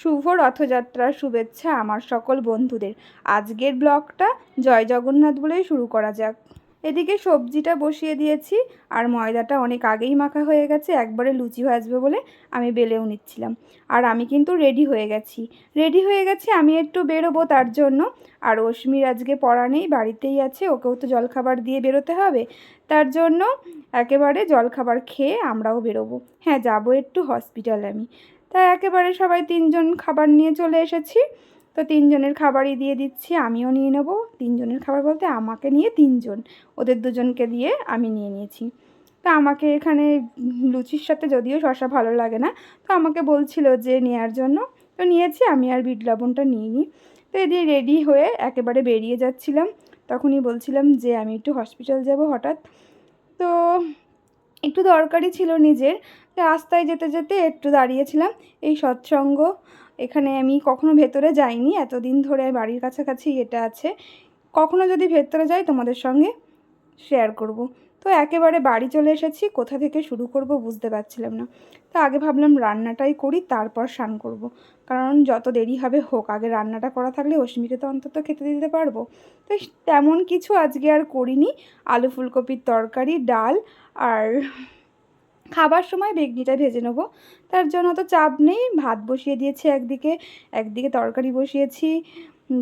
শুভ রথযাত্রার শুভেচ্ছা আমার সকল বন্ধুদের। আজকের ব্লগটা জয় জগন্নাথ বলেই শুরু করা যাক। এদিকে সবজিটা বসিয়ে দিয়েছি, আর ময়দাটা অনেক আগেই মাখা হয়ে গেছে, একবারে লুচি ভাজবে বলে আমি বেলেও নিচ্ছিলাম। আর আমি কিন্তু রেডি হয়ে গেছি। রেডি হয়ে গেছি, আমি একটু বেরোবো তার জন্য। আর অশ্মির আজকে পড়া নেই, বাড়িতেই আছে, ওকেও তো জলখাবার দিয়ে বেরোতে হবে। তার জন্য একেবারে জলখাবার খেয়ে আমরাও বেরোবো। হ্যাঁ যাব একটু হসপিটালে আমি। তাই একেবারে সবাই তিনজন খাবার নিয়ে চলে এসেছি। তো তিনজনের খাবারই দিয়ে দিচ্ছি, আমিও নিয়ে নেব। তিনজনের খাবার বলতে আমাকে নিয়ে তিনজন, ওদের দুজনকে দিয়ে আমি নিয়ে নিয়েছি। তা আমাকে এখানে লুচির সাথে যদিও শশা ভালো লাগে না, তো আমাকে বলছিল যে নেওয়ার জন্য। তো নিয়েছি, আমি আর বিট লবণটা নিয়ে নিই তো এদিকে রেডি হয়ে একেবারে বেরিয়ে যাচ্ছিলাম। তখনই বলছিলাম যে আমি একটু হসপিটাল যাব হঠাৎ। তো একটু দরকারি ছিল নিজের রাস্তায় যেতে যেতে একটু দাঁড়িয়েছিলাম। এই সৎসঙ্গ এখানে আমি কখনো ভেতরে যাইনি। এতদিন ধরে বাড়ির কাছাকাছি এটা আছে। কখনো যদি ভেতরে যাই তোমাদের সঙ্গে শেয়ার করব। তো একেবারে বাড়ি চলে এসেছি। কোথা থেকে শুরু করব বুঝতে পারছিলাম না। তো আগে ভাবলাম রান্নাটাই করি, তারপর স্নান করব। কারণ যত দেরি হবে হোক, আগে রান্নাটা করা থাকলে অশ্মিকে তো অন্তত খেতে দিতে পারব। তো তেমন কিছু আজকে আর করিনি। আলু ফুলকপির তরকারি, ডাল আর খাবার সময় বেগনিটা ভেজে নেব। তার জন্য তো চাপ নেই। ভাত বসিয়ে দিয়েছি একদিকে একদিকে তরকারি বসিয়েছি।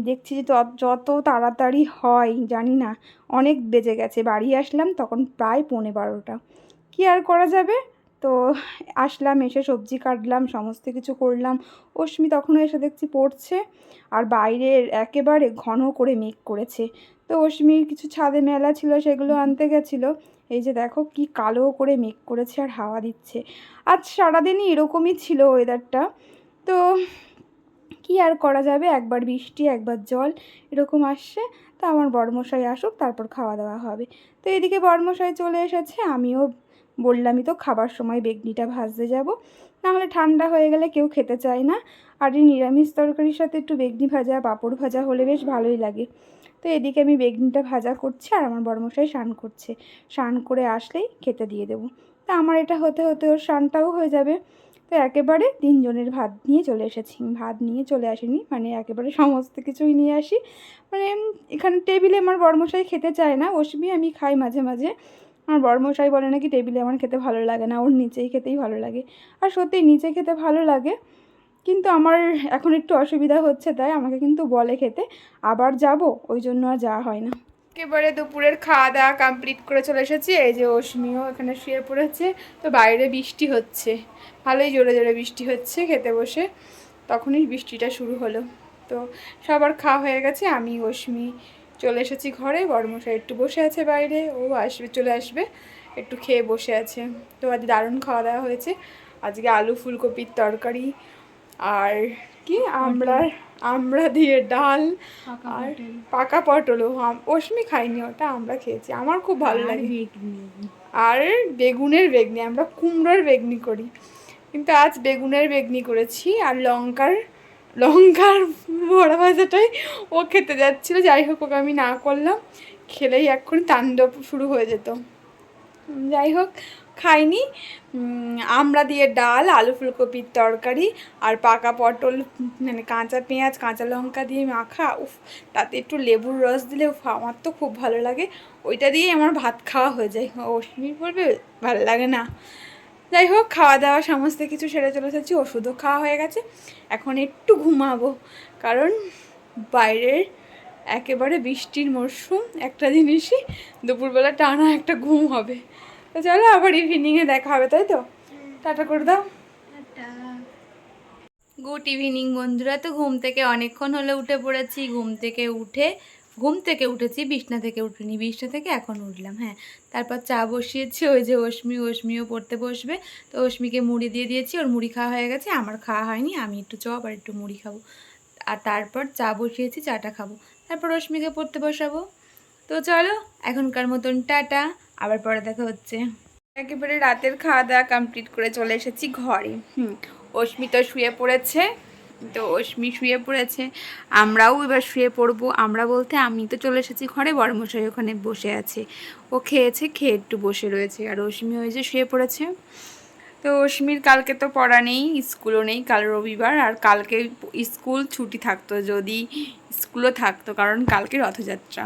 দেখছি যে, যত তাড়াতাড়ি হয়, জানি না, অনেক বেজে গেছে। বাড়ি আসলাম তখন প্রায় পৌনে বারোটা। কী আর করা যাবে? তো আসলাম, এসে সবজি কাটলাম, সমস্ত কিছু করলাম। অশ্মি তখনও এসে দেখছি পড়ছে আর বাইরের একেবারে ঘন করে মেঘ করেছে। তো অশ্মির কিছু ছাদে মেলা ছিল, সেগুলো আনতে গেছিল। এই যে দেখো কি কালো করে মেঘ করেছে আর হাওয়া দিচ্ছে। আজ সারাদিনই এরকমই ছিল ওয়েদারটা তো কি আর করা যাবে? একবার বৃষ্টি, একবার জল, এরকম আসছে। তো আমার বড়মশাই আসুক, তারপর খাওয়া দাওয়া হবে। তো এদিকে বড়মশাই চলে এসেছে, আমিও বললামই তো খাবার সময় বেগনিটা ভাজতে যাব। নাহলে ঠান্ডা হয়ে গেলে কেউ খেতে চায় না। আর এই নিরামিষ তরকারির সাথে একটু বেগনি ভাজা, পাঁপড় ভাজা হলে বেশ ভালোই লাগে। তো এদিকে আমি বেগনিটা ভাজা করছি আর আমার বড়মশাই স্নান করছে। স্নান করে আসলেই খেতে দিয়ে দেবো। তা আমার এটা হতে হতে ওর স্নানটাও হয়ে যাবে। তো একেবারে তিনজনের ভাত নিয়ে চলে এসেছি। ভাত নিয়ে চলে আসিনি মানে একেবারে সমস্ত কিছুই নিয়ে আসি। মানে এখানে টেবিলে আমার বড়মশাই খেতে চায় না ওসবই আমি খাই মাঝে মাঝে। আমার বড়মশাই বলে নাকি টেবিলে আমার খেতে ভালো লাগে না, ওর নিচেই খেতেই ভালো লাগে। আর সত্যি নিচে খেতে ভালো লাগে, কিন্তু আমার এখন একটু অসুবিধা হচ্ছে, তাই আমাকে কিন্তু বলে খেতে। আবার যাব, ওই জন্য আর যাওয়া হয় না। একেবারে দুপুরের খাওয়া দাওয়া কমপ্লিট করে চলে এসেছি, এই যে অশ্মিও এখানে শুয়ে পড়েছে, তো বাইরে বৃষ্টি হচ্ছে। ভালোই জোরে জোরে বৃষ্টি হচ্ছে খেতে বসে, তখনই বৃষ্টিটা শুরু হলো। তো সবার খাওয়া হয়ে গেছে, আমি অশ্মি চলে এসেছি ঘরে বড়মশাই একটু বসে আছে বাইরে ও আসবে চলে আসবে একটু খেয়ে বসে আছে। তো আজ দারুণ খাওয়া দাওয়া হয়েছে। আজকে আলু ফুলকপির তরকারি আর কি আমরা আমরা দিয়ে ডাল আর পাকা পটলও। অশ্মি খাইনি ওটা আমরা খেয়েছি। আমার খুব ভালো লাগে। আর বেগুনের বেগনি আমরা কুমড়োর বেগনি করি। কিন্তু আজ বেগুনের বেগনি করেছি আর লঙ্কার লঙ্কার বড়া ভাজাটাই ও খেতে যাচ্ছিল। যাই হোক, ওকে আমি না করলাম। খেলেই এক্ষুনি তাণ্ডব শুরু হয়ে যেত। যাই হোক, খাইনি। আমরা দিয়ে ডাল, আলু ফুলকপির তরকারি আর পাকা পটল মানে কাঁচা পেঁয়াজ, কাঁচা লঙ্কা দিয়ে মাখা। উফ, তাতে একটু লেবুর রস দিলে উফ, আমার তো খুব ভালো লাগে। ওইটা দিয়েই আমার ভাত খাওয়া হয়ে যায়। অশ্মি বলবে ভালো লাগে না। যাই হোক খাওয়া দাওয়া সমস্ত কিছু সেরে চলে এসেছি, ওষুধও খাওয়া হয়ে গেছে। এখন একটু ঘুমাবো, কারণ বাইরের একেবারে বৃষ্টির মরশুম, একটা জিনিসই দুপুরবেলা টানা একটা ঘুম হবে। তো চলো, আবার ইভিনিংয়ে দেখা হবে, তাই তো? টাটা করে দাও। গুড ইভিনিং বন্ধুরা। তো ঘুম থেকে অনেকক্ষণ হলে উঠে পড়েছি, ঘুম থেকে উঠে ঘুম থেকে উঠেছি, বিছনা থেকে উঠিনি, বিছনা থেকে এখন উঠলাম হ্যাঁ। তারপর চা বসিয়েছি, ওই যে অশ্মি অশ্মিও পড়তে বসবে। তো অশ্মিকে মুড়ি দিয়ে দিয়েছি, ওর মুড়ি খাওয়া হয়ে গেছে, আমার খাওয়া হয়নি, আমি একটু চপ আর একটু মুড়ি খাব। আর তারপর চা বসিয়েছি, চাটা খাব। তারপর অশ্মিকে পড়তে বসাবো। তো চলো, এখনকার মতন টাটা, আবার পরে দেখা হচ্ছে। একেবারে রাতের খাওয়া দাওয়া কমপ্লিট করে চলে এসেছি ঘরে, হুম। অশ্মি তো শুয়ে পড়েছে। তো অশ্মি শুয়ে পড়েছে। আমরাও এবার শুয়ে পড়ব। আমরা বলতে আমি তো চলে এসেছি ঘরে বড়মশাই ওখানে বসে আছে। ও খেয়েছে, খেয়ে একটু বসে রয়েছে। আর অশ্মি ওই যে শুয়ে পড়েছে। তো অশ্মির কালকে তো পড়া নেই, স্কুলও নেই কাল রবিবার। আর কালকে স্কুল ছুটি থাকতো, যদি স্কুলও থাকতো, কারণ কালকে রথযাত্রা।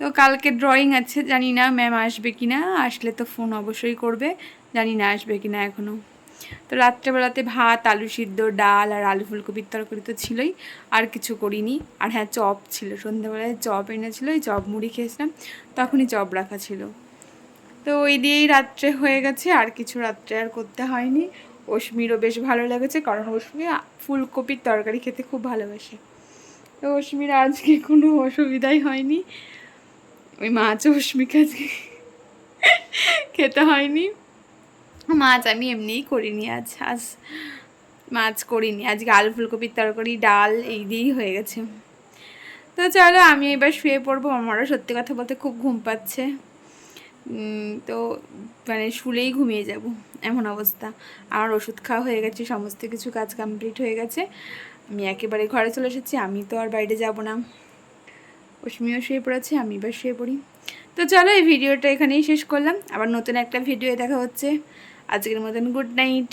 তো কালকে ড্রয়িং আছে, জানি না ম্যাম আসবে কি না আসলে তো ফোন অবশ্যই করবে। জানি না আসবে কি না এখনও তো রাত্রেবেলাতে ভাত, আলু সিদ্ধ, ডাল আর আলু ফুলকপির তরকারি তো ছিলই, আর কিছু করিনি। আর হ্যাঁ চপ ছিল। সন্ধ্যাবেলায় চপ এনেছিল ওই চপ মুড়ি খেয়েছিলাম, তখনই চপ রাখা ছিল। তো ওই দিয়েই রাত্রে হয়ে গেছে, আর কিছু রাত্রে আর করতে হয়নি। অশ্মিরও বেশ ভালো লেগেছে, কারণ অশ্মি ফুলকপির তরকারি খেতে খুব ভালোবাসে। তো অশ্মির আজকে কোনো অসুবিধাই হয়নি। ওই মাছ অশ্মিকে আজকে খেতে হয়নি। মাছ আমি এমনিই করিনি, আজ আজ মাছ করিনি। আজকে আলু ফুলকপির তরকারি, ডাল এই দিয়েই হয়ে গেছে। তো চলো, আমি এবার শুয়ে পড়ব। আমারও সত্যি কথা বলতে খুব ঘুম পাচ্ছে। তো মানে শুলেই ঘুমিয়ে যাব, এমন অবস্থা। আমার ওষুধ খাওয়া হয়ে গেছে, সমস্ত কিছু কাজ কমপ্লিট হয়ে গেছে। আমি একেবারে ঘরে চলে এসেছি, আমি তো আর বাইরে যাব না। অশ্মিও শুয়ে পড়েছে, আমি এবার শুয়ে পড়ি। তো চলো, এই ভিডিওটা এখানেই শেষ করলাম। আবার নতুন একটা ভিডিও দেখা হচ্ছে। আজকের মতন গুড নাইট।